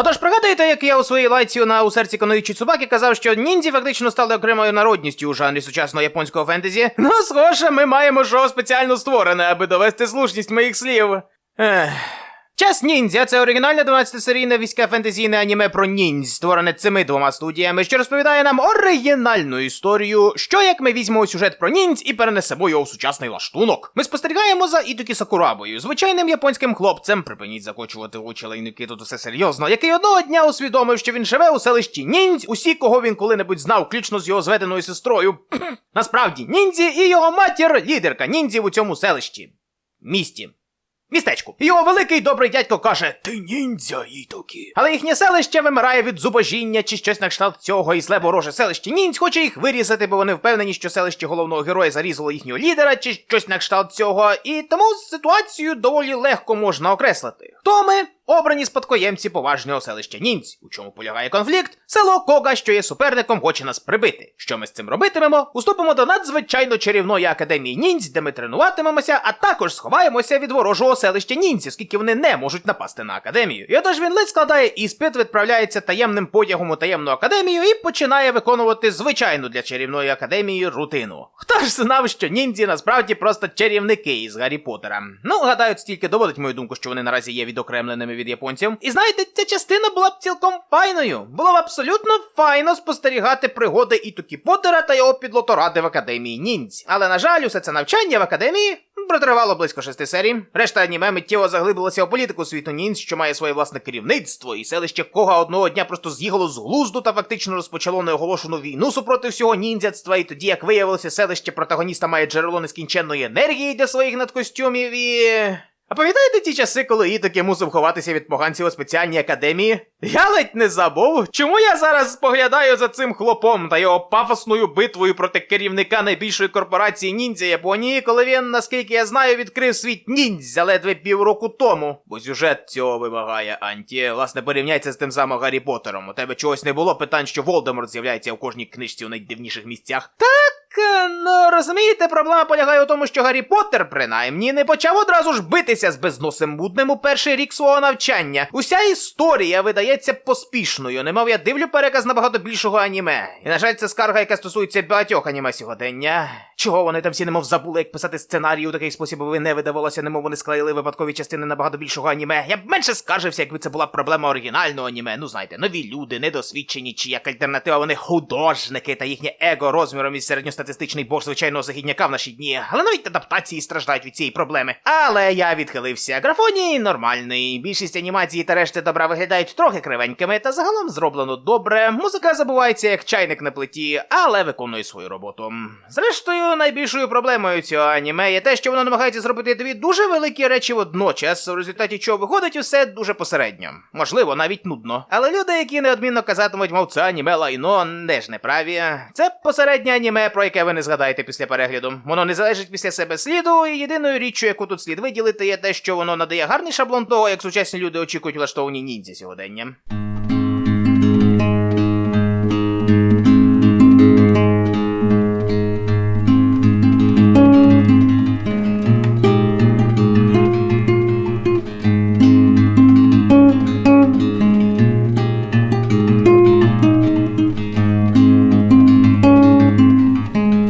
Отож, пригадуєте, як я у своїй лайці на у серці конуючі собаки казав, що ніндзі фактично стали окремою народністю у жанрі сучасного японського фентезі? Ну, схоже, ми маємо шоу спеціально створене, аби довести слушність моїх слів. Ех. Час ніндзя це оригінальне 12-серійне війське фентезійне аніме про ніндзь, створене цими двома студіями, що розповідає нам оригінальну історію, що як ми візьмемо сюжет про ніндзь і перенесемо його в сучасний лаштунок. Ми спостерігаємо за Ітокі Сакурабою, звичайним японським хлопцем, припиніть закочувати очі лайники, тут усе серйозно, який одного дня усвідомив, що він живе у селищі ніндзь, усі, кого він коли-небудь знав, включно з його зведеною сестрою. Насправді, ніндзі і його матір лідерка ніндзів у цьому селищі. Місті. Містечку. Його великий добрий дядько каже: Ти ніндзя, Ітокі. Але їхнє селище вимирає від зубожіння чи щось на кшталт цього, і зле вороже селище ніндзь хоче їх вирізати, бо вони впевнені, що селище головного героя зарізало їхнього лідера, чи щось на кшталт цього, і тому ситуацію доволі легко можна окреслити. Хто ми? Обрані спадкоємці поважного селища ніндзь. У чому полягає конфлікт? Село Кога, що є суперником, хоче нас прибити. Що ми з цим робитимемо? Уступимо до надзвичайно чарівної академії ніндзь, де ми тренуватимемося, а також сховаємося від ворожого селища ніндзь, оскільки вони не можуть напасти на академію. І отож він ледь складає іспит, відправляється таємним потягом у таємну академію і починає виконувати звичайну для чарівної академії рутину. Хто ж знав, що ніндзі насправді просто чарівники із Гаррі Поттера? Ну, гадаю, це тільки доводить мою думку, що вони наразі є відокремленими від японців. І знаєте, ця частина була б цілком файною. Було б абсолютно файно спостерігати пригоди Ітокі Поттера та його підлоторади в академії ніндзь. Але на жаль, усе це навчання в академії протривало близько шести серій. Решта аніме миттєво заглибилася у політику світу ніндзь, що має своє власне керівництво, і селище Кога одного дня просто з'їхало з глузду та фактично розпочало неоголошену війну супроти всього ніндзяцтва. І тоді, як виявилося, селище протагоніста має джерело нескінченної енергії для своїх надкостюмів і. А пам'ятаєте ті часи, коли Ітокі мусив ховатися від поганців у спеціальній академії? Я ледь не забув, чому я зараз споглядаю за цим хлопом та його пафосною битвою проти керівника найбільшої корпорації ніндзя Японії, коли він, наскільки я знаю, відкрив світ ніндзя ледве півроку тому. Бо сюжет цього вимагає Анті. Власне, порівняйся з тим самим Гаррі Поттером. У тебе чогось не було питань, що Волдеморт з'являється в кожній книжці у найдивніших місцях. Так, ну розумієте, проблема полягає у тому, що Гаррі Поттер, принаймні, не почав одразу ж битися з безносим мудним у перший рік свого навчання. Уся історія видається поспішною, немов я дивлю переказ набагато більшого аніме. І, на жаль, це скарга, яка стосується багатьох аніме сьогодення. Чого вони там всі немов забули, як писати сценарій у такий спосіб, аби не видавалося, немов вони склеїли випадкові частини набагато більшого аніме. Я б менше скаржився, якби це була проблема оригінального аніме. Ну знаєте, нові люди, недосвідчені, чи як альтернатива, вони художники та їхнє его розміром із середньостатистичний бог звичайного загідняка в наші дні. Але навіть адаптації страждають від цієї проблеми. Але я відхилився. Графоній нормальний. Більшість анімації та решти добра виглядають трохи кривенькими, та загалом зроблено добре. Музика забувається як чайник на плиті, але виконує свою роботу. Зрештою, найбільшою проблемою цього аніме є те, що воно намагається зробити дві дуже великі речі водночас, у результаті чого виходить усе дуже посередньо. Можливо, навіть нудно. Але люди, які неодмінно казатимуть, мов це аніме лайно, не ж неправі. Це посереднє аніме, про яке ви не згадаєте після перегляду. Воно не залежить після себе сліду, і єдиною річчю, яку тут слід виділити, є те, що воно надає гарний шаблон того, як сучасні люди очікують влаштовані ніндзя сьогодення.